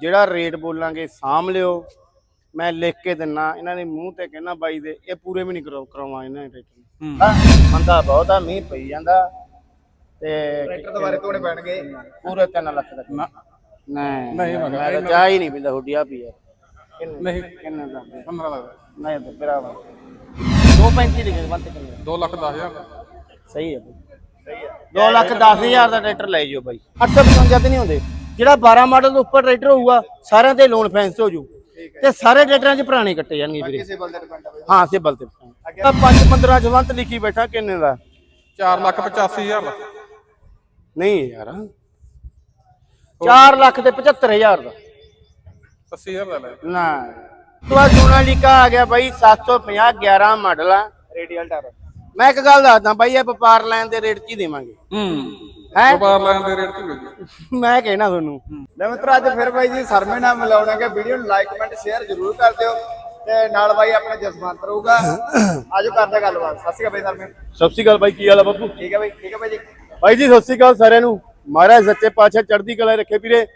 ਜਿਹੜਾ ਰੇਟ ਬੋਲਾਂਗੇ ਸਾਂਭ ਲਿਓ। ਮੈਂ ਲਿਖ ਕੇ ਦਿੰਨਾ ਇਹਨਾਂ ਦੇ ਮੂੰਹ ਤੇ ਕਹਿਣਾ ਬਾਈ ਦੇ ਇਹ ਪੂਰੇ ਵੀ ਨਹੀਂ ਕਰਾਉ ਕਰਾਉਣਾ ਇਹਨਾਂ ਨੇ। ਟਰੈਕਟਰ ਮੰਦਾ ਬਹੁਤ ਆ ਮੀਂਹ ਪਈ ਜਾਂਦਾ ਤੇ ਟਰੈਕਟਰ ਦੁਬਾਰੇ ਧੋਣੇ ਪੈਣਗੇ ਪੂਰੇ 3 ਲੱਖ ਦਾ ਨਾ ਨਹੀਂ ਨਹੀਂ ਮੈਂ ਚਾਹ ਹੀ ਨਹੀਂ ਪੀਂਦਾ ਹੁੱਡੀ ਆ। ਪੀ ਯਾਰ ਨਹੀਂ। ਕਿੰਨੇ ਦਾ 15 ਦਾ ਨਹੀਂ ਤਾਂ ਭਰਾਵਾ 235 ਲਿਖੇ ਬੰਦ ਕਿੰਨੇ 2 ਲੱਖ 10000 ਸਹੀ ਹੈ ਸਹੀ ਹੈ 2 ਲੱਖ 10000 ਦਾ ਟਰੈਕਟਰ ਲੈ ਜਿਓ ਬਾਈ। 855 ਤੇ ਨਹੀਂ ਹੁੰਦੇ। ਜਿਹੜਾ 12 ਮਾਡਲ ਤੋਂ ਉੱਪਰ ਟਰੈਕਟਰ ਹੋਊਗਾ ਸਾਰਿਆਂ ਤੇ ਲੋਨ ਫੈਂਸ ਹੋ ਜੂ ਤੇ ਸਾਰੇ ਟਰੈਕਟਰਾਂ 'ਚ ਪੁਰਾਣੇ ਕੱਟੇ ਜਾਣਗੇ ਵੀਰੇ। ਕਿਸੇ ਬਲ ਤੇ ਡਿਪੈਂਡ ਆ ਬਈ। ਹਾਂ ਸਿਬਲ ਤੇ ਆ। 5 15 ਜਵੰਤ ਲਿਖੀ ਬੈਠਾ ਕਿੰਨੇ ਦਾ? 4 ਲੱਖ 85000 ਦਾ। ਨਹੀਂ ਯਾਰ। 4 ਲੱਖ ਤੇ 75000 ਦਾ। 80000 ਦਾ ਲੈ। ਨਾ। ਤੂੰ ਸੋਨਾਲੀਕਾ ਆ ਗਿਆ ਬਾਈ 750 11 ਮਾਡਲ ਆ। Radial tyre. ਮੈਂ ਇੱਕ ਗੱਲ ਦੱਸਦਾ ਬਾਈ ਇਹ ਵਪਾਰ ਲੈਣ ਦੇ ਰੇਟ 'ਚ ਹੀ ਦੇਵਾਂਗੇ? ਹੂੰ। ਹੈ? ਵਪਾਰ ਲੈਣ ਦੇ ਰੇਟ ਤੇ ਮਿਲ ਮੈਂ ਕਹਿਣਾ ਤੁਹਾਨੂੰ। ਲੈ ਮਿੱਤਰੋ ਅੱਜ ਫਿਰ ਬਾਈ ਜੀ ਸਰਮੇ ਨਾਲ ਮਿਲਾਉਣਾਗੇ। ਵੀਡੀਓ ਨੂੰ ਲਾਈਕ ਕਮੈਂਟ ਸ਼ੇਅਰ ਜ਼ਰੂਰ ਕਰ ਦਿਓ ਤੇ ਨਾਲ ਬਾਈ ਆਪਣਾ ਜਸਵੰਤ ਰਹੂਗਾ। ਆਜੋ ਕਰਦੇ ਗੱਲਬਾਤ। ਸਤਿ ਸ਼੍ਰੀ ਅਕਾਲ ਬਾਈ ਸਰਮੇ ਸਤਿ ਸ਼੍ਰੀ ਅਕਾਲ ਬਾਈ ਕੀ ਹਾਲ ਆ ਬੱਬੂ ਠੀਕ ਹੈ ਬਾਈ ਠੀਕ ਹੈ ਬਾਈ ਜੀ। ਬਾਈ ਜੀ ਸਤਿ ਸ਼੍ਰੀ ਅਕਾਲ ਸਾਰਿਆਂ ਨੂੰ। ਮਹਾਰਾਜ ਸੱਚੇ ਪਾਤਸ਼ਾਹ ਚੜ੍ਹਦੀ ਕਲਾ ਰੱਖੇ ਵੀਰੇ।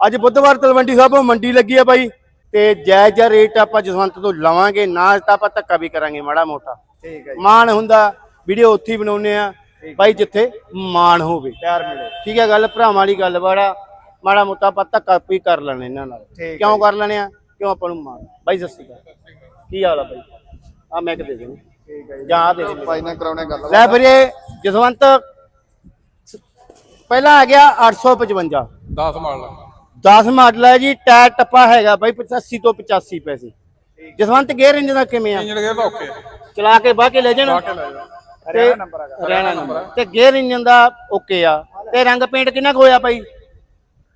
ਅੱਜ ਬੁੱਧਵਾਰ ਤਲਵੰਡੀ ਸਾਹਿਬੋਂ ਮੰਡੀ ਲੱਗੀ ਆ ਬਾਈ ਤੇ ਜਾਇਜ਼ ਜਿਹਾ ਰੇਟ ਆਪਾਂ ਜਸਵੰਤ ਤੋਂ ਲਵਾਂਗੇ ਨਾ ਤਾਂ ਆਪਾਂ ਧੱਕਾ ਵੀ ਕਰਾਂਗੇ ਮਾੜਾ ਮੋਟਾ। ਠੀਕ ਹੈ ਜੀ। ਮਾਣ ਹੁੰਦਾ ਵੀਡੀਓ ਉੱਥੇ ਹੀ ਬਣਾਉਨੇ ਆ। ਬਾਈ ਜਿੱਥੇ ਮਾਣ ਹੋਵੇ। ਪਿਆਰ ਮਿਲੇ। ਠੀਕ ਹੈ ਗੱਲ ਭਰਾਵਾਂ ਵਾਲੀ ਗੱਲ ਬਾੜਾ ਮਾੜਾ ਮੋਟਾ ਆਪਾਂ ਧੱਕਾ ਵੀ ਕਰ ਲੈਣੇ ਇਹਨਾਂ ਨਾਲ। ਕਿਉਂ ਕਰ ਲੈਣੇ ਆ? ਕਿਉਂ ਆਪਾਂ ਨੂੰ ਮਾਣ? ਬਾਈ ਸਤਿ ਸ਼੍ਰੀ ਅਕਾਲ। ਕੀ ਹਾਲ ਆ ਬਾਈ? ਆ ਮੈਂ ਕਿ ਦੇ ਦੇ ਠੀਕ ਹੈ ਜੀ। ਦੇ ਦੇ ਬਾਈ ਨਾਲ ਕਰਾਉਣੇ ਗੱਲਬਾਤ ਲੈ ਵੀਰੇ ਜਸਵੰਤ ਪਹਿਲਾਂ ਆ ਗਿਆ 855 10 ਮਾਡਲ 10 ਮਾਡਲ ਹੈ ਜੀ ਟਾਇਰ ਟੱਪਾ ਹੈਗਾ ਬਾਈ 85 ਤੋਂ 85 ਪੈਸੇ। ਜਸਵੰਤ ਗੇਅਰ ਇੰਜਨ ਦਾ ਕਿਵੇਂ ਆ? ਇੰਜਨ ਗੇਅਰ ਦਾ ਓਕੇ ਚਲਾ ਕੇ ਬਾਹ ਕੇ ਲੈ ਜਾਣਾ। ਤੇ ਨੰਬਰ ਹੈਗਾ। ਰਹਿਣਾ ਨੰਬਰ। ਤੇ ਗੇਅਰ ਇੰਜਨ ਦਾ ਓਕੇ ਆ। ਤੇ ਰੰਗ ਪੇਂਟ ਕਿੰਨਾ ਕੁ ਹੋਇਆ ਬਾਈ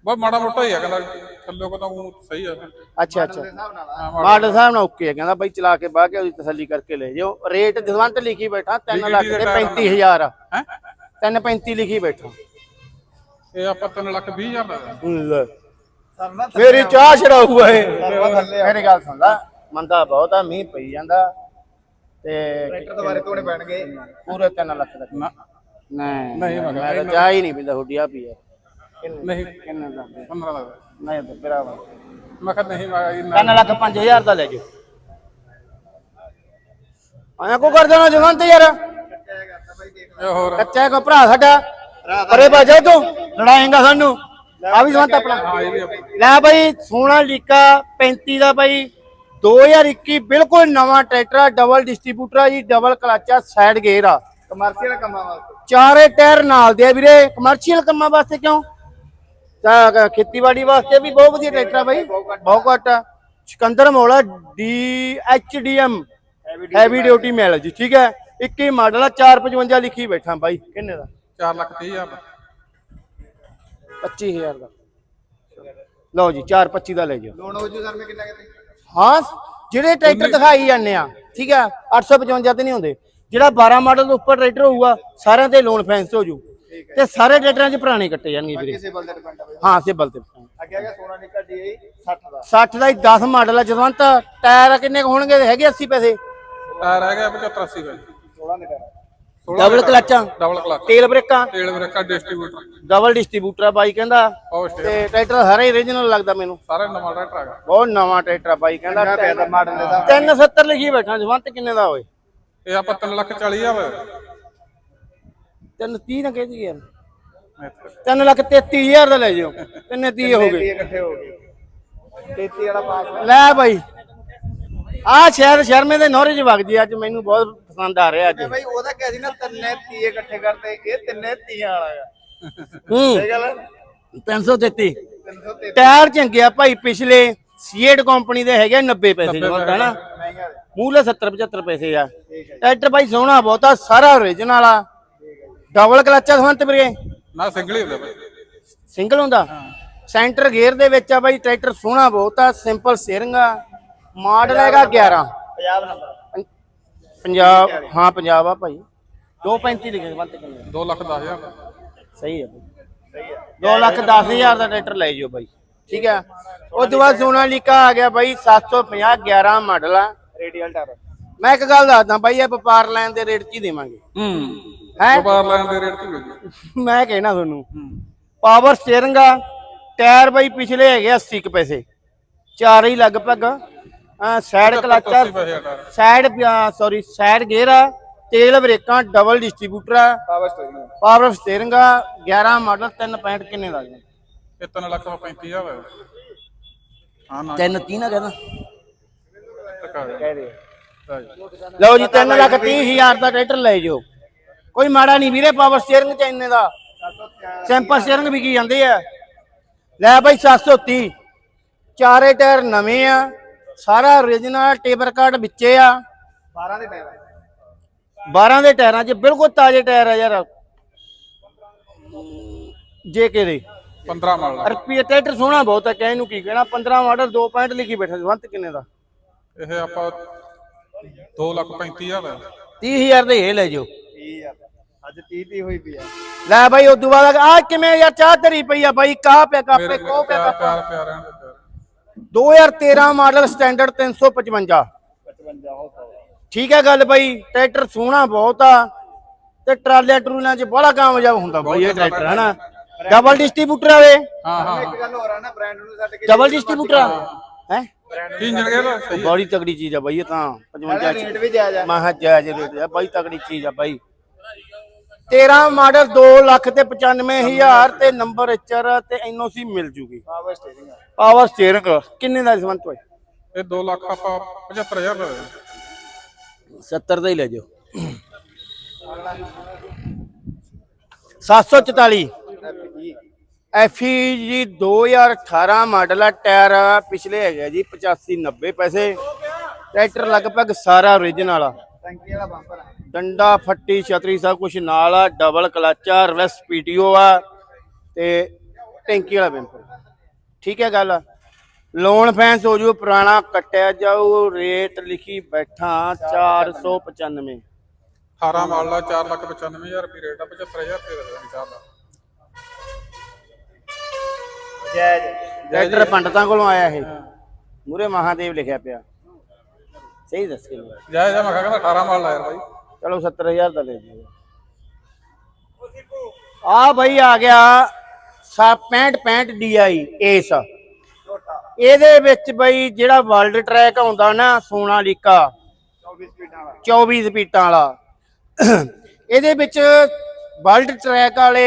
ਬਸ ਮਾੜਾ ਮੋਟਾ ਹੀ ਆ ਕਹਿੰਦਾ ਥੱਲੇ ਕੋ ਤਾਂ ਊਂ ਸਹੀ ਆ। ਅੱਛਾ ਅੱਛਾ। ਹਾਂ, ਮਾਡਲ ਸਾਹਿਬ ਨਾਲ ਓਕੇ ਆ ਕਹਿੰਦਾ ਬਾਈ ਚਲਾ ਕੇ ਬਾਹ ਕੇ ਉਹਦੀ ਤਸੱਲੀ ਕਰਕੇ ਲੈ ਜਿਓ ਰੇਟ ਜਸਵੰਤ ਲਿਖੀ ਬੈਠਾ 3 ਲੱਖ ਤੇ 35000 ਆ ਹੈ? 335 ਲਿਖੀ ਬੈਠਾ। ਇਹ ਆਪਾਂ 3 ਲੱਖ 20000 ਦਾ ਮੇਰੀ ਚਾਹ ਛੜਾਊ ਆ। ਮੇਰੀ ਗੱਲ ਸੁਣ ਲੈ। ਮੰਦਾ ਬਹੁਤ ਆ ਮੀਂਹ ਪਈ ਜਾਂਦਾ। ਤੇ ਟਰੈਕਟਰ ਦੁਬਾਰੇ ਧੋਣੇ ਪੈਣਗੇ? ਪੂਰੇ 3 ਲੱਖ ਦਾ ਨਾ। ਨਹੀਂ ਨਹੀਂ ਮੈਂ ਮੈਂ ਤਾਂ ਚਾਹ ਹੀ ਨਹੀਂ ਪੀਂਦਾ ਹੁੱਡੀ ਆ ਪੀ ਯਾਰ ਨਹੀਂ ਕਿੰਨੇ ਦਾ? 15 ਦਾ ਨਹੀਂ ਤਾਂ ਭਰਾਵਾ ਮੈਂ ਕਿਹਾ ਨਹੀਂ ਮੈਂ ਇੰਨਾ 3 ਲੱਖ 5000 ਦਾ ਲੈ ਜਾਓ। ਆਇਆ ਕੋ ਕਰ ਦੇਣਾ ਜਵੰਤ ਯਾਰ। ਇਹ ਹੋਰ। ਕੱਚਾ ਕੋ ਭਰਾ ਸਾਡਾ। ਪਰੇ ਬਾਜਾ ਤੂੰ। ਲੜਾਏਗਾ ਸਾਨੂੰ। ਆ ਵੀ ਜਵੰਤ ਆਪਣਾ। ਇਹ ਵੀ ਲੈ ਬਾਈ ਸੋਨਾ ਲੀਕਾ 35 ਦਾ ਬਾਈ। 2021 ਬਿਲਕੁਲ ਨਵਾਂ ਟਰੈਕਟਰ ਆ ਡਬਲ ਡਿਸਟ੍ਰੀਬਿਊਟਰ ਆ ਜੀ ਡਬਲ ਕਲਚ ਆ ਸਾਈਡ ਗੇਅਰ ਆ। ਕਮਰਸ਼ੀਅਲ ਕੰਮਾਂ ਵਾਸਤੇ। ਚਾਰੇ ਟਾਇਰ ਨਾਲ ਦੇ ਆ ਵੀਰੇ। ਕਮਰਸ਼ੀਅਲ ਕੰਮਾਂ ਵਾਸਤੇ ਕਿਉਂ? ਤਾਂ ਖੇਤੀਬਾੜੀ ਵਾਸਤੇ ਵੀ ਬਹੁਤ ਵਧੀਆ ਟਰੈਕਟਰ ਆ ਬਾਈ। ਬਹੁਤ ਘੱਟ ਆ। Sikandar ਮੋਲਾ D H D M. Heavy duty ਮੈਲ ਜੀ ਠੀਕ ਹੈ 21 ਮਾਡਲ ਆ 455 ਲਿਖੀ ਬੈਠਾ ਬਾਈ। ਕਿੰਨੇ ਦਾ? 4 ਲੱਖ 30000 ਦਾ। 25000 ਦਾ। ਲਓ ਜੀ 425 ਦਾ ਲੈ ਜਾਓ। ਲੋਨ ਹੋ ਜੂ ਸਰਮੇ ਕਿੰਨਾ ਕਿਤੇ ਹਾਂ ਜਿਹੜੇ ਟਰੈਕਟਰ ਦਿਖਾਈ ਜਾਂਦੇ ਆ ਠੀਕ ਆ 855 ਤੇ ਨਹੀਂ ਹੁੰਦੇ। ਜਿਹੜਾ 12 ਮਾਡਲ ਤੋਂ ਉੱਪਰ ਟਰੈਕਟਰ ਹੋਊਗਾ ਸਾਰਿਆਂ ਤੇ ਲੋਨ ਫੈਂਸ ਹੋ ਜੂ। ਤੇ ਸਾਰੇ ਟਰੈਕਟਰਾਂ 'ਚ ਪੁਰਾਣੇ ਕੱਟੇ ਜਾਣਗੇ ਵੀਰੇ। ਕਿਸੇ ਬਲ ਤੇ ਡਿਪੈਂਡ ਹਾਂ ਸਿਬਲ ਤੇ ਅੱਗੇ ਆ ਗਿਆ ਸੋਨਾ ਨਿਕਾ ਡੀ 60 ਦਾ। 60 ਦਾ ਹੀ 10 ਮਾਡਲ ਆ ਜਸਵੰਤ ਟਾਇਰ ਕਿੰਨੇ ਕੁ ਹੋਣਗੇ ਹੈਗੇ 80 ਪੈਸੇ? ਟਾਇਰ ਰਹਿ ਗਿਆ 75 80 ਦਾ 16 ਨਿਕਾ। ਡਬਲ ਕਲਚਾਂ ਡਬਲ ਕਲਚ ਤੇਲ ਬ੍ਰੇਕਾਂ। ਤੇਲ ਬ੍ਰੇਕਰ ਡਿਸਟ੍ਰੀਬਿਊਟਰ ਡਬਲ ਡਿਸਟ੍ਰੀਬਿਊਟਰ ਆ ਬਾਈ ਕਹਿੰਦਾ। ਤੇ ਟਰੈਕਟਰ ਸਾਰਾ ਓਰੀਜਨਲ ਲੱਗਦਾ ਮੈਨੂੰ। ਸਾਰੇ ਨਵਾਂ ਟਰੈਕਟਰ ਹੈਗਾ। ਬਹੁਤ ਨਵਾਂ ਟਰੈਕਟਰ ਆ ਬਾਈ ਕਹਿੰਦਾ। ਕਿੰਨਾ ਪਿਆ ਦਾ ਮਾਡਲ ਦੇ ਹਿਸਾਬ 370 ਲਿਖੀ ਬੈਠਾ ਜਸਵੰਤ ਕਿੰਨੇ ਦਾ ਹੋਏ ਇਹ ਆਪਾਂ 3 ਲੱਖ 40000 ਦਾ 330 ਨਾ ਕਹਿੰਦੀ ਯਾਰ 3 ਲੱਖ 33000 ਦਾ ਲੈ ਜਿਓ। ਤਿੰਨੇ 30 ਹੋ ਗਏ। ਇਹ ਇਕੱਠੇ ਹੋ ਗਏ। 33 ਵਾਲਾ ਪਾਸ ਲੈ ਬਾਈ। ਆ ਸ਼ਹਿਰ ਸ਼ਰਮੇ ਦੇ ਨੌਰੇ ਚ ਵਗਦੀ ਅੱਜ ਮੈਨੂੰ ਬਹੁਤ ਪਸੰਦ ਆ ਰਿਹਾ ਅੱਜ। ਬਈ ਉਹਦਾ ਕਿਹਾ ਸੀ ਨਾ ਤਿੰਨੇ ਤੀਏ ਇਕੱਠੇ ਕਰਤੇ ਇਹ ਤਿੰਨੇ ਤੀਆਂ ਵਾਲਾ ਹੂੰ। ਸਹੀ ਗੱਲ ਹੈ 333 333 ਟਾਇਰ ਚੰਗੇ ਆ ਭਾਈ ਪਿਛਲੇ ਸੀਏਟ ਕੰਪਨੀ ਦੇ ਹੈਗੇ 90 ਪੈਸੇ। ਜਵਾਬ ਨਾ ਮਹਿੰਗਾ ਦੇ। ਮੂਲੇ 70 75 ਪੈਸੇ ਆ। ਠੀਕ ਹੈ ਟਰੈਕਟਰ ਭਾਈ ਸੋਹਣਾ ਬਹੁਤਾ ਸਾਰਾ ਓਰੀਜਨਲ ਆ। ਡਬਲ ਕਲਚ ਆ ਸੰਤ ਵੀਰੇ। ਨਾ ਸਿੰਗਲ ਹੀ ਹੁੰਦਾ ਬਾਈ ਸਿੰਗਲ ਹੁੰਦਾ? ਸੈਂਟਰ ਗੇਅਰ ਦੇ ਵਿੱਚ ਆ ਬਾਈ ਟਰੈਕਟਰ ਸੋਹਣਾ ਬਹੁਤ ਆ ਸਿੰਪਲ ਸਟੀਅਰਿੰਗ ਆ। ਮਾਡਲ ਹੈਗਾ 11 ਪੰਜਾਬ ਨੰਬਰ। ਪੰ- ਪੰਜਾਬ ਹਾਂ ਪੰਜਾਬ ਆ ਭਾਈ। 235 ਲਿਖੇ ਬੰਤ ਕਿੰਨੇ 2 ਲੱਖ 10000 ਦਾ ਸਹੀ ਹੈ ਸਹੀ ਹੈ। 2 ਲੱਖ 10000 ਦਾ ਟਰੈਕਟਰ ਲੈ ਜਿਓ ਬਾਈ ਠੀਕ ਹੈ। ਉਸ ਤੋਂ ਬਾਅਦ ਸੋਨਾਲੀਕਾ ਆ ਗਿਆ ਬਾਈ 750 11 ਮਾਡਲ ਆ। Radial tyre. ਮੈਂ ਇੱਕ ਗੱਲ ਦੱਸਦਾ ਬਾਈ ਇਹ ਵਪਾਰ ਲੈਣ ਦੇ ਰੇਟ 'ਚ ਹੀ ਦੇਵਾਂਗੇ। ਹੂੰ। ਹੈ? ਵਪਾਰ ਲੈਣ ਦੇ ਰੇਟ ਮਿਲ ਜੂ ਮੈਂ ਕਹਿਣਾ ਤੁਹਾਨੂੰ ਪਾਵਰ ਸਟੀਅਰਿੰਗ ਆ ਟਾਇਰ ਬਾਈ ਪਿਛਲੇ ਹੈਗੇ 80 ਕੁ ਪੈਸੇ। ਚਾਰੇ ਹੀ ਲਗਭਗ। ਸਾਈਡ ਕਲਚਰ 80 ਪੈਸੇ ਆ। ਸਾਈਡ ਸੌਰੀ ਸਾਈਡ ਗੇਅਰ ਆ ਤੇਲ ਬ੍ਰੇਕਾਂ ਡਬਲ ਡਿਸਟ੍ਰੀਬਿਊਟਰ ਆ। ਪਾਵਰ ਸਟੇਰਿੰਗ ਪਾਵਰ ਸਟੀਅਰਿੰਗ ਆ 11 ਮਾਡਲ 3.65 ਕਿੰਨੇ ਦਾ ਜੀ? ਇਹ 3 ਲੱਖ 35 ਹਜ਼ਾਰ ਹੈ ਹਾਂ ਨਾ। ਤਿੰਨ ਤੀਹ ਨਾ ਕਹਿੰਦਾ ਕਹਿ ਦੇ। ਲਓ ਜੀ 3 ਲੱਖ 30 ਹਜ਼ਾਰ ਦਾ ਟਰੈਕਟਰ ਲੈ ਜਾਓ। ਕੋਈ ਮਾੜਾ ਨਹੀਂ ਵੀਰੇ ਪਾਵਰ ਸਟੀਅਰਿੰਗ ਚ ਇੰਨੇ ਦਾ। ਸਿੰਪਲ ਸਟੀਅਰਿੰਗ ਵੀ ਕੀ ਜਾਂਦੇ ਆ। ਲੈ ਬਾਈ 730 ਚਾਰੇ ਟਾਇਰ ਨਵੇਂ ਆ। ਸਾਰਾ origignal ਟੇਬਰ ਕਾਰਡ ਵਿੱਚੇ ਆ। 12 ਦੇ ਟਾਇਰ 12 ਦੇ ਟਾਇਰਾਂ 'ਚ ਬਿਲਕੁਲ ਤਾਜ਼ੇ ਟਾਇਰ ਆ ਯਾਰ। ਜੇ ਕੇ ਦੇ 15 ਮਾਡਲ। ਰੁਪਏ ਟਰੈਕਟਰ ਸੋਹਣਾ ਬਹੁਤ ਹੈ ਕਹਿਣ ਨੂੰ ਕੀ ਕਹਿਣਾ? 15 ਮਾਡਲ 2 ਪੁਆਇੰਟ ਲਿਖੀ ਬੈਠਾ ਜਵੰਤ ਕਿੰਨੇ ਦਾ? ਇਹ ਆਪਾਂ 2 ਲੱਖ 35 ਹਜ਼ਾਰ ਹੈ 30000 ਦੇ ਇਹ ਲੈ ਜਾਓ। 30 ਅੱਜ 30 ਦੀ ਹੋਈ ਪਈ ਆ। ਲੈ ਬਾਈ ਉਦੋਂ ਬਾਅਦ ਆ ਕਿਵੇਂ ਯਾਰ? ਚਾਹ ਧਰੀ ਪਈ ਆ ਬਾਈ ਕਾਹ ਪਿਆ ਕਾਪੇ ਕੋ ਪਿਆ ਪਿਆਰ ਪਿਆਰ ਪਿਆਰ ਰਹਿਣ ਦੇ ਪਿਆਰ। 2013 ਮਾਡਲ ਸਟੈਂਡਰਡ 355 55 ਹੋ ਠੀਕ ਹੈ ਗੱਲ ਬਾਈ ਟਰੈਕਟਰ ਸੋਹਣਾ ਬਹੁਤ ਆ ਤੇ ਟਰਾਲਿਆਂ ਟਰੂਲਿਆਂ 'ਚ ਬੜਾ ਕਾਮਯਾਬ ਹੁੰਦਾ ਬਾਈ ਇਹ ਟਰੈਕਟਰ ਹਨਾ? ਡਬਲ ਡਿਸਟ੍ਰੀਬਿਊਟਰ ਆਵੇ ਹਾਂ ਹਾਂ। ਇੱਕ ਗੱਲ ਹੋਰ ਆ ਨਾ ਬ੍ਰਾਂਡ ਨੂੰ ਛੱਡ ਕੇ ਡਬਲ ਡਿਸਟ੍ਰੀਬਿਊਟਰ ਹੈ। ਇੰਜਨ ਬੜੀ ਤਗੜੀ ਚੀਜ਼ ਆ ਬਾਈ ਇਹ ਤਾਂ 55 ਚ। ਰੇਟ ਵੀ ਜਾਇਜ਼ ਆ। ਮਹਾ ਜਾਇਜ਼ ਰੇਟ ਆ ਬਾਈ ਤਗੜੀ ਚੀਜ਼ ਆ ਬਾਈ। 13 ਮਾਡਲ 2 ਲੱਖ ਤੇ 95000 ਤੇ। ਨੰਬਰ ਐਚਆਰ ਤੇ ਐਨਓਸੀ ਮਿਲ ਜੂਗੀ। ਪਾਵਰ ਸਟੀਅਰਿੰਗ ਕਿੰਨੇ ਦਾ ਸੰਬੰਧ ਹੋਏ? ਇਹ 2 ਲੱਖ ਆਪਾਂ 75000 ਦਾ ਦੇ 70 ਦਾ ਹੀ ਲੈ ਜਾਓ। 744 ਐਫਈ ਜੀ 2018 ਮਾਡਲ ਆ ਟਾਇਰ ਪਿਛਲੇ ਹੈਗੇ ਜੀ 85 90 ਪੈਸੇ। ਟਰੈਕਟਰ ਲਗਭਗ ਸਾਰਾ origignal ਆ। ਟੈਂਕੀ ਵਾਲਾ ਬੰਪਰ ਆ। ਡੰਡਾ ਫੱਟੀ ਛਤਰੀ ਸਭ ਕੁਝ ਨਾਲ ਆ ਡਬਲ ਕਲਚ ਆ ਰਿਵਰਸ ਪੀਟੀਓ ਆ ਤੇ ਟੈਂਕੀ ਵਾਲਾ ਬੈਂਪਰ ਠੀਕ ਹੈ ਗੱਲ? ਲੋਨ ਫੈਂਸ ਹੋ ਜੂ ਪੁਰਾਣਾ ਕੱਟਿਆ ਜਾਊ ਰੇਟ ਲਿਖੀ ਬੈਠਾ 495 18 ਮਾਡਲ ਆ 4 ਲੱਖ 95000 ਰੁਪਏ ਰੇਟ ਆ 75000 ਰੁਪਏ ਦਾ ਜਾਇਜ਼ ਟਰੈਕਟਰ ਪੰਡਤਾਂ ਕੋਲੋਂ ਆਇਆ ਇਹ। ਮੂਰੇ ਮਹਾਦੇਵ ਲਿਖਿਆ ਪਿਆ। ਸਹੀ ਦੱਸ ਕੇ। ਜਾਇਜ਼ ਆ ਮੈਂ ਕਿਹਾ ਕਹਿੰਦਾ 18 ਮਾਡਲ ਆ ਯਾਰ ਬਾਈ। ਚਲੋ 70000 ਦਾ ਲੈ ਜਿਓ ਆ ਬਈ ਆ ਗਿਆ 65 65 DI ਏਸ ਇਹਦੇ ਵਿੱਚ ਬਈ ਜਿਹੜਾ ਵਰਲਡ ਟਰੈਕ ਆਉਂਦਾ ਨਾ ਸੋਨਾਲੀਕਾ 24 ਸਪੀਡਾਂ ਵਾਲਾ। 24 ਸਪੀਟਾਂ ਵਾਲਾ ਇਹਦੇ ਵਿੱਚ ਵਰਲਡ ਟਰੈਕ ਵਾਲੇ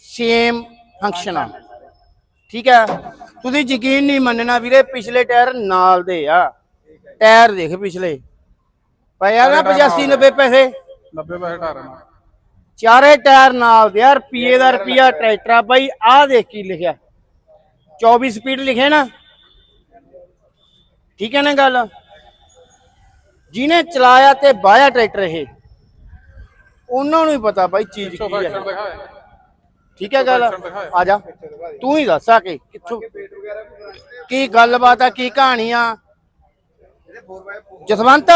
ਸੇਮ ਫੰਕਸ਼ਨ ਆ। ਠੀਕ ਹੈ? ਤੁਸੀਂ ਯਕੀਨ ਨਹੀਂ ਮੰਨਣਾ ਵੀਰੇ, ਪਿਛਲੇ ਟਾਇਰ ਨਾਲ ਦੇ ਆ। ਟਾਇਰ ਦੇਖ ਪਿਛਲੇ। ਪਿਆ ਨਾ 85 90 ਪੈਸੇ। 90 ਪੈਸੇ ਟਾਰ ਨਾਲ ਚਾਰੇ ਟਾਇਰ ਨਾਲ ਦੇ ਆ ਰੁਪਈਏ ਦਾ ਰੁਪਈਆ ਟਰੈਕਟਰ ਬਾਈ ਆਹ ਦੇਖ ਕੀ ਲਿਖਿਆ। 24 ਸਪੀਡ ਲਿਖਿਆ ਨਾ। ਠੀਕ ਹੈ ਨਾ ਗੱਲ? ਜਿਹਨੇ ਚਲਾਇਆ ਤੇ ਬਾਇਆ ਟਰੈਕਟਰ ਇਹ। ਉਹਨਾਂ ਨੂੰ ਹੀ ਪਤਾ ਬਾਈ ਚੀਜ਼ ਕੀ ਹੈ। ਠੀਕ ਹੈ ਗੱਲ? ਆ ਜਾ। ਤੂੰ ਹੀ ਦੱਸ ਆ ਕੇ ਕਿੱਥੋਂ? ਕੀ ਗੱਲਬਾਤ ਆ ਕੀ ਕਹਾਣੀ ਆ? ਇਹਦੇ 4x4 ਜਸਵੰਤ?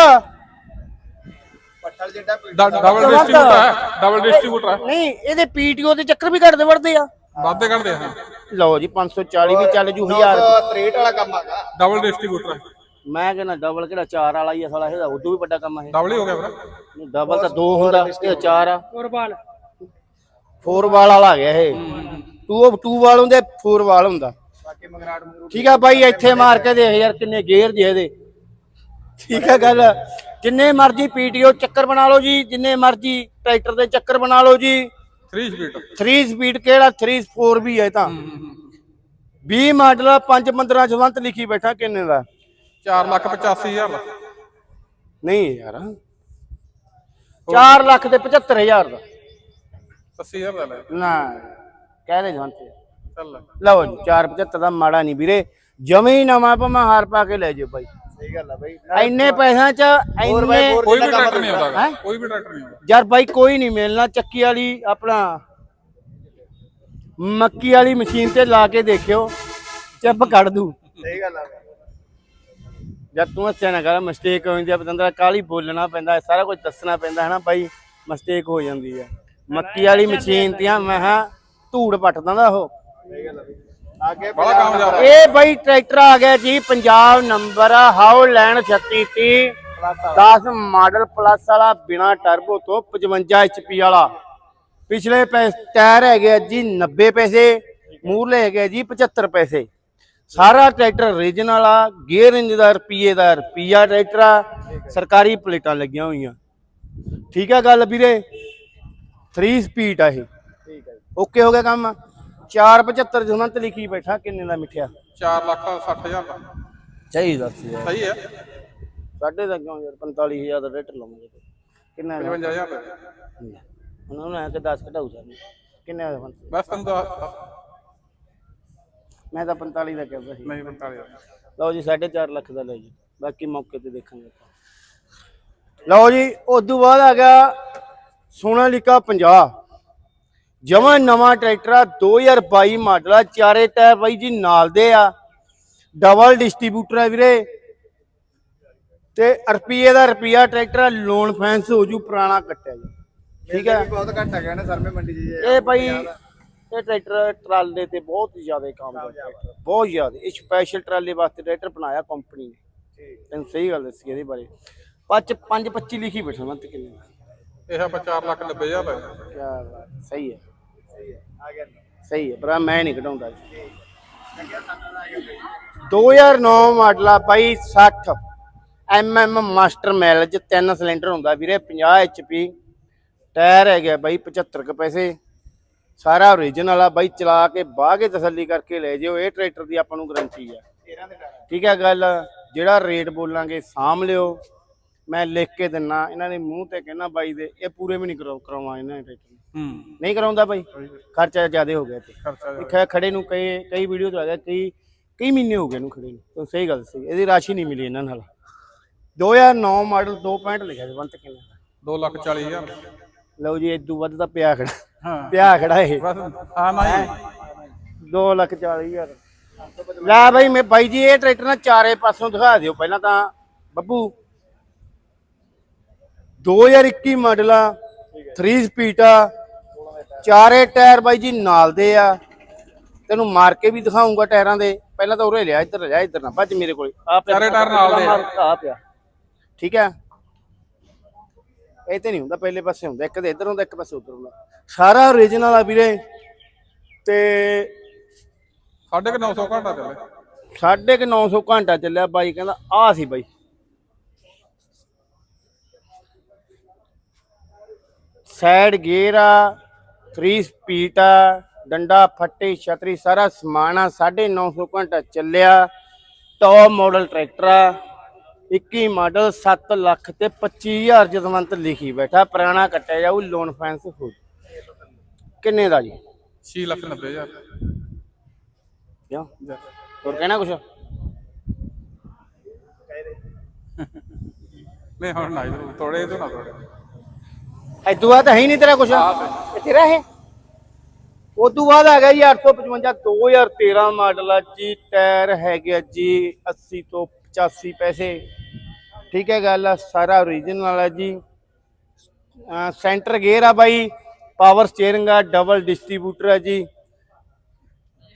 ਡਬਲ ਡਿਸਟ੍ਰੀਬਿਊਟਰ ਹੈ ਡਬਲ ਡਿਸਟ੍ਰੀਬਿਊਟਰ ਹੈ। ਨਹੀਂ ਇਹਦੇ ਪੀਟੀਓ ਦੇ ਚੱਕਰ ਵੀ ਘੱਟਦੇ ਵੜਦੇ ਆ। ਵਾਧੇ ਕੱਢਦੇ ਹਾਂ। ਲਓ ਜੀ 540 ਵੀ ਚੱਲ ਜੂ 1000 963 ਵਾਲਾ ਕੰਮ ਹੈਗਾ। ਡਬਲ ਡਿਸਟ੍ਰੀਬਿਊਟਰ ਹੈ। ਮੈਂ ਕਹਿੰਦਾ ਡਬਲ ਕਿਹੜਾ ਚਾਰ ਵਾਲਾ ਹੀ ਆ ਸਾਲਾ ਇਹਦਾ ਉਦੋਂ ਵੀ ਵੱਡਾ ਕੰਮ ਆ ਇਹ। ਡਬਲ ਹੀ ਹੋ ਗਿਆ ਫਿਰ ਡਬਲ ਤਾਂ ਦੋ ਹੁੰਦਾ ਇਹ ਚਾਰ ਆ। ਫੋਰ ਬਾਲ ਫੋਰ ਬਾਲ ਵਾਲਾ ਆ ਗਿਆ ਇਹ। ਟੂ ਟੂ ਵਾਲ ਹੁੰਦੇ ਫੋਰ ਬਾਲ ਹੁੰਦਾ। ਬਾਕੀ ਮਗਰਾਟ ਮਗਰੂ ਠੀਕ ਆ ਬਾਈ ਇੱਥੇ ਮਾਰ ਕੇ ਦੇਖ ਯਾਰ ਕਿੰਨੇ ਗੇਅਰ ਜੇ ਇਹਦੇ। ਠੀਕ ਆ ਗੱਲ। ਜਿੰਨੇ ਮਰਜ਼ੀ ਪੀਟੀਓ ਚੱਕਰ ਬਣਾ ਲਓ ਜੀ ਜਿੰਨੇ ਮਰਜ਼ੀ ਟਰੈਕਟਰ ਦੇ ਚੱਕਰ ਬਣਾ ਲਓ ਜੀ। 3 ਸਪੀਡ 3 ਸਪੀਡ ਕਿਹੜਾ? 3 4 ਵੀ ਹੈ ਇਹ ਤਾਂ। 20 ਮਾਡਲ 5 15 ਜਵੰਤ ਲਿਖੀ ਬੈਠਾ ਕਿੰਨੇ ਦਾ? 4 ਲੱਖ 85000 ਦਾ। ਨਹੀਂ ਯਾਰ। 4 ਲੱਖ ਤੇ 75000 ਦਾ। 80000 ਦਾ ਲੈ। ਨਾ ਕਹਿ ਦੇ ਜਵੰਤ ਚੱਲ। ਲਓ ਜੀ 475 ਦਾ ਮਾੜਾ ਨਹੀਂ ਵੀਰੇ। ਜਮੇ ਨਵਾਂ ਭਾਵੇਂ ਹਾਰ ਪਾ ਕੇ ਲੈ ਜਾਓ ਬਾਈ। ਸਹੀ ਗੱਲ ਆ ਬਈ। ਇੰਨੇ ਪੈਸਿਆਂ ਚ ਹੋਰ ਬਾਈ ਇੰਨੇ ਹੋਰ ਕੋਈ ਵੀ ਕੰਮ ਟਰੈਕਟਰ ਨਹੀਂ ਆਉਂਦਾ ਹੈਂ? ਕੋਈ ਵੀ ਟਰੈਕਟਰ ਨਹੀਂ ਆਉਂਦਾ। ਯਾਰ ਬਾਈ ਕੋਈ ਨਹੀਂ ਮਿਲਣਾ। ਚੱਕੀ ਵਾਲੀ ਆਪਣਾ ਮੱਕੀ ਵਾਲੀ ਮਸ਼ੀਨ ਤੇ ਲਾ ਕੇ ਦੇਖਿਓ। ਚੱਪ ਕੱਢ ਦੂ। ਸਹੀ ਗੱਲ ਆ। ਜਦ ਤੂੰ ਹੱਸਿਆ ਨਾ ਕਰ। ਮਿਸਟੇਕ ਹੋ ਜਾਂਦੀ ਆ। ਪਤੰਦਰਾ ਕਾਲੀ ਬੋਲਣਾ ਪੈਂਦਾ। ਹੈ, ਸਾਰਾ ਕੁਝ ਦੱਸਣਾ ਪੈਂਦਾ ਹੈ ਨਾ ਬਾਈ। ਮਿਸਟੇਕ ਹੋ ਜਾਂਦੀ ਹੈ ਮੱਕੀ ਵਾਲੀ ਮਸ਼ੀਨ ਤੇ ਮੈਂ ਹਾਂ ਧੂੜ ਪੱਟ ਦਿੰਦਾ ਉਹ। ਸਹੀ ਗੱਲ ਆ ਬਈ। ਬੜਾ ਕਾਮਯਾਬ ਹੈ। ਇਹ ਬਾਈ ਟਰੈਕਟਰ ਆ ਗਿਆ ਜੀ Punjab number Holland 3630 10 model plus ਵਾਲਾ ਬਿਨਾ ਟਰਬੋ ਤੋਂ 55 HP ਵਾਲਾ। ਪਿਛਲੇ ਟਾਇਰ ਹੈਗੇ ਜੀ 90 ਪੈਸੇ ਮੂਰਲੇ ਹੈਗੇ ਜੀ 75 ਪੈਸੇ। ਸਾਰਾ ਟਰੈਕਟਰ ਰੀਜਨਲ ਆ ਗੇਅਰ ਇੰਜ ਦਾ ਰੁਪਈਏ ਦਾ ਰੁਪਈਆ ਟਰੈਕਟਰ ਆ ਸਰਕਾਰੀ ਪਲੇਟਾਂ ਲੱਗੀਆਂ ਹੋਈਆਂ। ਠੀਕ ਹੈ ਗੱਲ ਵੀਰੇ? 3 ਸਪੀਡ ਆ ਇਹ। ਠੀਕ ਹੈ ਓਕੇ ਹੋ ਗਿਆ ਕੰਮ? 475 ਜਮੰਤ ਲਿਖੀ ਬੈਠਾ ਕਿੰਨੇ ਦਾ ਮਿੱਠਿਆ? 4 ਲੱਖ 60 ਹਜ਼ਾਰ ਦਾ। ਸਹੀ ਦੱਸ ਯਾਰ। ਸਹੀ ਹੈ ਸਾਡੇ ਦਾ ਕਿਉਂ ਯਾਰ 45000 ਦਾ ਰੇਟ ਲਾਉਂਗੇ ਕਿੰਨਾ ਦਾ? 55000 ਦਾ। ਉਹਨਾਂ ਨੂੰ ਐ ਕਿ 10 ਘਟਾਉ ਸਾਨੂੰ। ਕਿੰਨੇ ਦਾ ਬਸ ਤੈਨੂੰ ਤਾਂ ਮੈਂ ਤਾਂ 45 ਦਾ ਕਹਿੰਦਾ ਸੀ। ਨਹੀਂ 45000 ਲਓ ਜੀ 4.5 ਲੱਖ ਦਾ ਲੈ ਜੀ। ਬਾਕੀ ਮੌਕੇ ਤੇ ਦੇਖਾਂਗੇ। ਲਓ ਜੀ ਉਸ ਤੋਂ ਬਾਅਦ ਆ ਗਿਆ ਸੋਨਾਲੀਕਾ 50 ਜਮਾਂ ਨਵਾਂ ਟਰੈਕਟਰ ਆ 2022 ਮਾਡਲ ਆ ਚਾਰੇ ਟਾਇਰ ਬਾਈ ਜੀ ਨਾਲ ਦੇ ਆ। ਡਬਲ ਡਿਸਟ੍ਰੀਬਿਊਟਰ ਆ ਵੀਰੇ। ਤੇ ਰੁਪਈਏ ਦਾ ਰੁਪਈਆ ਟਰੈਕਟਰ ਲੋਨ ਫੈਂਸ ਹੋ ਜੂ ਪੁਰਾਣਾ ਕੱਟਿਆ ਜੀ। ਠੀਕ ਹੈ ਬਹੁਤ ਘੱਟ ਹੈਗਾ ਨਾ ਸਰਮੇ ਮੰਡੀ ਜੀ ਇਹ ਭਾਈ ਇਹ ਟਰੈਕਟਰ ਟਰਾਲੇ ਤੇ ਬਹੁਤ ਜ਼ਿਆਦਾ ਕੰਮ ਦਾ ਟਰੈਕਟਰ ਬਹੁਤ ਜ਼ਿਆਦਾ। ਇਹ ਸਪੈਸ਼ਲ ਟਰਾਲੇ ਵਾਸਤੇ ਟਰੈਕਟਰ ਬਣਾਇਆ ਕੰਪਨੀ ਨੇ। ਠੀਕ। ਤੈਨੂੰ ਸਹੀ ਗੱਲ ਦੱਸੀ ਇਹਦੇ ਬਾਰੇ। ਪੰਜ 525 ਲਿਖੀ ਬੈਠਾ ਮੈਂ ਤੇ ਕਿੰਨੇ ਦਾ। ਇਹ ਆਪਾਂ 4 ਲੱਖ 90 ਹਜ਼ਾਰ ਬਾਤ, ਸਹੀ ਹੈ। ਸਹੀ ਹੈ ਆ ਗਿਆ ਸਹੀ ਹੈ ਪਰ ਮੈਂ ਨਹੀਂ ਘਟਾਉਂਦਾ ਜੀ। ਲੱਗਿਆ ਸਾਨੂੰ ਆ ਗਿਆ 2009 ਮਾਡਲ ਆ ਬਾਈ 60 ਐਮਐਮ ਮਾਸਟਰ ਮੈਲ ਚ ਤਿੰਨ ਸਿਲੰਡਰ ਹੁੰਦਾ ਵੀਰੇ 50 ਐਚਪੀ ਟਾਇਰ ਹੈਗਾ ਬਾਈ 75 ਕੁ ਪੈਸੇ। ਸਾਰਾ ਓਰੀਜਨਲ ਆ ਬਾਈ, ਚਲਾ ਕੇ ਬਾਹ ਕੇ ਤਸੱਲੀ ਕਰਕੇ ਲੈ ਜਿਓ, ਇਹ ਟਰੈਕਟਰ ਦੀ ਆਪਾਂ ਨੂੰ ਗਾਰੰਟੀ ਆ। ਠੀਕ ਹੈ ਗੱਲ, ਜਿਹੜਾ ਰੇਟ ਬੋਲਾਂਗੇ ਸਾਂਭ ਲਿਓ। ਮੈਂ ਲਿਖ ਕੇ ਦਿੰਨਾ, ਇਹਨਾਂ ਦੇ ਮੂੰਹ ਤੇ ਕਹਿਣਾ ਬਾਈ ਦੇ, ਇਹ ਪੂਰੇ ਵੀ ਨਹੀਂ ਕਰਾਉ ਕਰਾਉਣਾ ਇਹਨਾਂ ਨੇ ਟਰੈਕਟਰ ਹੂੰ ਨਹੀਂ ਕਰਾਉਂਦਾ ਬਾਈ ਖਰਚਾ ਜ਼ਿਆਦਾ ਹੋ ਗਿਆ ਤੇ ਖੜੇ ਨੂੰ ਕਈ ਕਈ ਵੀਡੀਓ ਤੋਂ ਆ ਗਿਆ ਕਈ ਕਈ ਮਹੀਨੇ ਹੋ ਗਏ ਇਹਨੂੰ ਖੜੇ ਨੂੰ। ਤਾਂ ਸਹੀ ਗੱਲ ਸੀ ਇਹਦੀ ਰਾਸ਼ੀ ਨਹੀਂ ਮਿਲੀ ਇਹਨਾਂ ਨਾਲ। 2009 ਮਾਡਲ 2.5 ਲਿਖਿਆ ਸੀ ਬੰਤ ਕਿੰਨੇ ਦਾ? 2 ਲੱਖ 40 ਹਜ਼ਾਰ। ਲਓ ਜੀ ਇਦੋਂ ਵੱਧ ਤਾਂ ਪਿਆ ਖੜਾ। ਹਾਂ। ਪਿਆ ਖੜਾ ਇਹ। ਬਸ ਆ ਨਾ ਹੀ? 2 ਲੱਖ 40 ਹਜ਼ਾਰ। ਲੈ ਬਾਈ ਮੈਂ ਬਾਈ ਜੀ ਇਹ ਟਰੈਕਟਰ ਨਾ ਚਾਰੇ ਪਾਸੋਂ ਦਿਖਾ ਦਿਓ। ਪਹਿਲਾਂ ਤਾਂ ਬੱਬੂ 2021 ਮਾਡਲ ਆ 3 ਸਪੀਡ ਆ ਚਾਰੇ ਟਾਇਰ ਬਾਈ ਜੀ ਨਾਲ ਦੇ ਆ। ਤੈਨੂੰ ਮਾਰ ਕੇ ਵੀ ਦਿਖਾਉਂਗਾ ਟਾਇਰਾਂ ਦੇ। ਪਹਿਲਾਂ ਤਾਂ ਉਰੇ ਲਿਆ ਇੱਧਰ ਲਿਆ ਇੱਧਰ ਨਾ ਭੱਜ ਮੇਰੇ ਕੋਲ। ਆ ਚਾਰੇ ਟਾਇਰ ਨਾਲ ਦੇ ਆ। ਆ। ਪਿਆ ਠੀਕ ਹੈ ਇਹ ਤੇ ਨਹੀਂ ਹੁੰਦਾ ਪਹਿਲੇ ਪਾਸੇ ਹੁੰਦਾ ਇੱਕ ਦੇ ਇੱਧਰ ਹੁੰਦਾ ਇੱਕ ਪਾਸੇ ਉੱਧਰ ਹੁੰਦਾ। ਸਾਰਾ ਓਰੀਜਨਲ ਆ ਵੀਰੇ। ਤੇ ਸਾਢੇ ਕੁ 900 ਘੰਟਾ ਚੱਲੇ ਸਾਢੇ ਕੁ 900 ਘੰਟਾ ਚੱਲਿਆ ਬਾਈ ਕਹਿੰਦਾ ਆ ਸੀ ਬਾਈ। ਸਾਈਡ ਗੇਅਰ ਆ 3 ਸਪੀਡ ਆ ਡੰਡਾ ਫੱਟੇ ਛਤਰੀ ਸਾਰਾ ਸਮਾਨ ਆ 950 ਘੰਟਾ ਚੱਲਿਆ। ਟੌਪ ਮਾਡਲ ਟਰੈਕਟਰ ਆ 21 ਮਾਡਲ 7 ਲੱਖ ਤੇ 25000 ਜਦਵੰਤ ਲਿਖੀ ਬੈਠਾ ਪੁਰਾਣਾ ਕੱਟਿਆ ਜਾਊ ਲੋਨ ਫਾਈਨੈਂਸ ਹੋ ਕਿੰਨੇ ਦਾ ਜੀ? 6 ਲੱਖ 90 ਹਜ਼ਾਰ। ਕਿਉਂ? ਹੋਰ ਕਹਿਣਾ ਕੁਛ? ਨਹੀਂ ਹੁਣ ਨਾ ਥੋੜੇ ਤੋਂ ਨਾ ਥੋੜੇ ਬਾਅਦ ਹੈ ਹੀ ਨਹੀਂ ਤੇਰਾ ਕੁਛ। ਤੇਰਾ ਹੈ ਉਸ ਤੋਂ ਬਾਅਦ ਆ ਗਿਆ ਜੀ 855 2013 ਮਾਡਲ ਆ ਜੀ ਟਾਇਰ ਹੈਗੇ ਆ ਜੀ 80 ਤੋਂ 85 ਪੈਸੇ। ਠੀਕ ਹੈ ਗੱਲ ਆ ਸਾਰਾ ਓਰੀਜਨਲ ਆ ਜੀ। ਸੈਂਟਰ ਗੇਅਰ ਆ ਬਾਈ ਪਾਵਰ ਸਟੀਅਰਿੰਗ ਆ ਡਬਲ ਡਿਸਟ੍ਰੀਬਿਊਟਰ ਆ ਜੀ।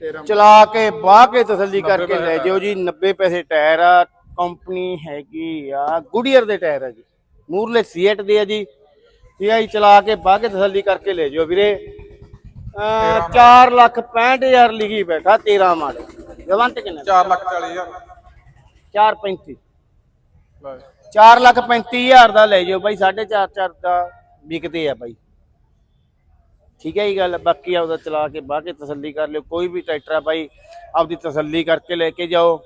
13 ਚਲਾ ਕੇ ਬਾਹ ਕੇ ਤਸੱਲੀ ਕਰਕੇ ਲੈ ਜਿਓ ਜੀ 90 ਪੈਸੇ ਟਾਇਰ ਆ ਕੰਪਨੀ ਹੈਗੀ ਆ ਗੁਡੀਅਰ ਦੇ ਟਾਇਰ ਆ ਜੀ। ਮੂਰਲੇ ਸੀਟ ਦੇ ਆ ਜੀ। ਇਹ ਆਈ ਚਲਾ ਕੇ ਬਾਹ ਕੇ ਤਸੱਲੀ ਕਰਕੇ ਲੈ ਜਿਓ ਵੀਰੇ। 4 ਲੱਖ 65000 ਲਿਖੀ ਬੈਠਾ 13 ਮਾਡਲ। ਜਵੰਤ ਕਿੰਨੇ? 4 ਲੱਖ 40 ਹਜ਼ਾਰ। 435 ਲੈ। 4 ਲੱਖ 35000 ਦਾ ਲੈ ਜਿਓ ਬਾਈ 4.5 4 ਦਾ ਵਿਕਦੇ ਆ ਬਾਈ। ਠੀਕ ਹੈ ਇਹ ਗੱਲ ਬਾਕੀ ਆਪਦਾ ਚਲਾ ਕੇ ਬਾਹ ਕੇ ਤਸੱਲੀ ਕਰ ਲਿਓ ਕੋਈ ਵੀ ਟਰੈਕਟਰ ਆ ਬਾਈ ਆਪਦੀ ਤਸੱਲੀ ਕਰਕੇ ਲੈ ਕੇ ਜਾਓ।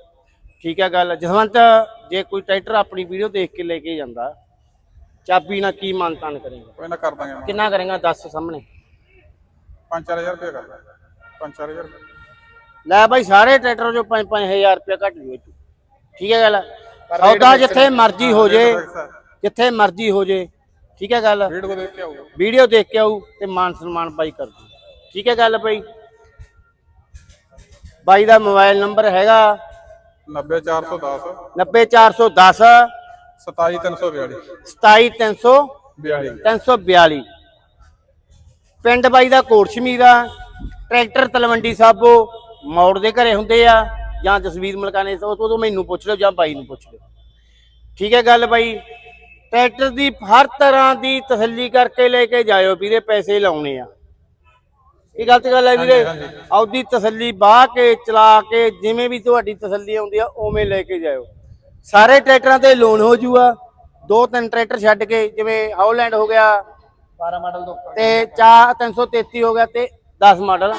ਠੀਕ ਹੈ ਗੱਲ ਜਸਵੰਤ ਜੇ ਕੋਈ ਟਰੈਕਟਰ ਆਪਣੀ ਵੀਡੀਓ ਦੇਖ ਕੇ ਲੈ ਕੇ ਜਾਂਦਾ ਚਾਬੀ ਨਾਲ ਕੀ ਮਾਨਤਾਨ ਕਰੇਗਾ? ਕੋਈ ਨਾ ਕਰ ਦਾਂਗੇ ਮੈਂ ਕਿੰਨਾ ਕਰੇਗਾ ਦੱਸ ਸਾਹਮਣੇ? 5-4000 ਰੁਪਏ ਕਰ ਦਾਂਗੇ। 5-4000 ਲੈ ਬਾਈ ਸਾਰੇ ਟਰੈਕਟਰ ਜੋ 5-5000 ਰੁਪਏ ਘੱਟ ਜੂ ਠੀਕ ਹੈ ਗੱਲ? ਸੌਦਾ ਜਿੱਥੇ ਮਰਜ਼ੀ ਹੋ ਜੇ ਜਿੱਥੇ ਮਰਜ਼ੀ ਹੋ ਜੇ। ਠੀਕ ਹੈ ਗੱਲ? ਵੀਡੀਓ ਦੇਖ ਕੇ ਆਊਗਾ। ਵੀਡੀਓ ਦੇਖ ਕੇ ਆਊ ਤੇ ਮਾਨ ਸਨਮਾਨ ਬਾਈ ਕਰ ਦੂ ਠੀਕ ਹੈ ਗੱਲ ਬਾਈ? ਬਾਈ ਦਾ ਮੋਬਾਈਲ ਨੰਬਰ ਹੈਗਾ 90410 90410 27342 27300 42 342 ਪਿੰਡ ਬਾਈ ਦਾ ਕੋਟ ਸ਼ਮੀਰਾ ਟਰੈਕਟਰ ਤਲਵੰਡੀ ਸਾਬੋ ਮੌੜ ਦੇ ਘਰੇ ਹੁੰਦੇ ਆ ਜਾਂ ਜਸਵੀਰ ਮਲਕਾਨੇ ਤੋਂ ਤੋਂ ਮੈਨੂੰ ਪੁੱਛ ਲਿਓ ਜਾਂ ਬਾਈ ਨੂੰ ਪੁੱਛ ਲਿਓ। ਠੀਕ ਹੈ ਗੱਲ ਬਾਈ? ਟਰੈਕਟਰ ਦੀ ਹਰ ਤਰ੍ਹਾਂ ਦੀ ਤਸੱਲੀ ਕਰਕੇ ਲੈ ਕੇ ਜਾਇਓ ਵੀਰੇ ਪੈਸੇ ਲਾਉਣੇ ਆ। ਇਹ ਗਲਤ ਗੱਲ ਹੈ ਵੀਰੇ? ਆਪਦੀ ਤਸੱਲੀ ਬਾਹ ਕੇ ਚਲਾ ਕੇ ਜਿਵੇਂ ਵੀ ਤੁਹਾਡੀ ਤਸੱਲੀ ਆਉਂਦੀ ਆ ਉਵੇਂ ਲੈ ਕੇ ਜਾਇਓ। ਸਾਰੇ ਟਰੈਕਟਰਾਂ ਤੇ ਲੋਨ ਹੋ ਜੂਗਾ ਦੋ ਤਿੰਨ ਟਰੈਕਟਰ ਛੱਡ ਕੇ ਜਿਵੇਂ ਹਾਊਲੈਂਡ ਹੋ ਗਿਆ 12 ਮਾਡਲ ਤੋਂ ਉੱਪਰ। ਤੇ 4 333 ਹੋ ਗਿਆ ਤੇ 10 ਮਾਡਲ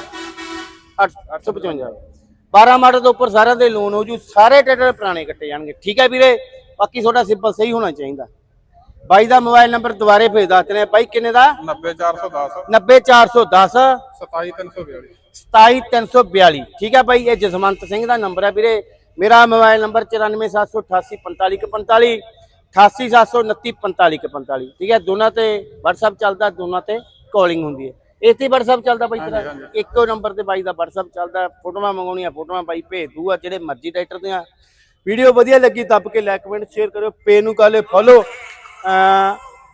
855 12 ਮਾਡਲ ਤੋਂ ਉੱਪਰ ਸਾਰਿਆਂ ਦੇ ਲੋਨ ਹੋ ਜੂ ਸਾਰੇ ਟਰੈਕਟਰ ਪੁਰਾਣੇ ਕੱਟੇ ਜਾਣਗੇ। ਠੀਕ ਹੈ ਵੀਰੇ ਬਾਕੀ ਤੁਹਾਡਾ ਸਿੰਪਲ ਸਹੀ ਹੋਣਾ ਚਾਹੀਦਾ। ਬਾਈ ਦਾ ਮੋਬਾਈਲ ਨੰਬਰ ਦੁਬਾਰੇ ਭੇਜ ਦੱਸਦੇ ਨੇ ਬਾਈ ਕਿੰਨੇ ਦਾ? 90410 90410 27342 27342 ਠੀਕ ਹੈ ਬਾਈ ਇਹ ਜਸਵੰਤ ਸਿੰਘ ਦਾ ਨੰਬਰ ਹੈ ਵੀਰੇ। ਮੇਰਾ ਮੋਬਾਈਲ ਨੰਬਰ 9478845145 8879945145 ਠੀਕ ਹੈ? ਦੋਨਾਂ ਤੇ WhatsApp ਚੱਲਦਾ ਦੋਨਾਂ ਤੇ ਕਾਲਿੰਗ ਹੁੰਦੀ ਹੈ। ਤੇ WhatsApp ਚੱਲਦਾ ਬਾਈ ਤੇਰਾ? ਇੱਕੋ ਨੰਬਰ ਤੇ ਬਾਈ ਦਾ WhatsApp ਚੱਲਦਾ ਫੋਟੋਆਂ ਮੰਗਾਉਣੀਆਂ ਫੋਟੋਆਂ ਬਾਈ ਭੇਜ ਦੂਗਾ ਜਿਹੜੇ ਮਰਜ਼ੀ ਟਰੈਕਟਰ ਦੀਆਂ। ਵੀਡੀਓ ਵਧੀਆ ਲੱਗੀ ਦੱਬ ਕੇ ਲਾਈਕ ਕਮੈਂਟ ਸ਼ੇਅਰ ਕਰਿਓ। ਪੇ ਨੂੰ ਕਰ ਲਿਓ ਫੋਲੋ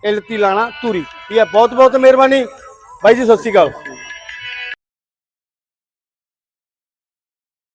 ਐਲਤੀ ਲਾਣਾ ਤੂਰੀ ਠੀਕ ਹੈ? ਬਹੁਤ ਬਹੁਤ ਮਿਹਰਬਾਨੀ। ਬਾਈ ਜੀ ਸਤਿ ਸ਼੍ਰੀ ਅਕਾਲ।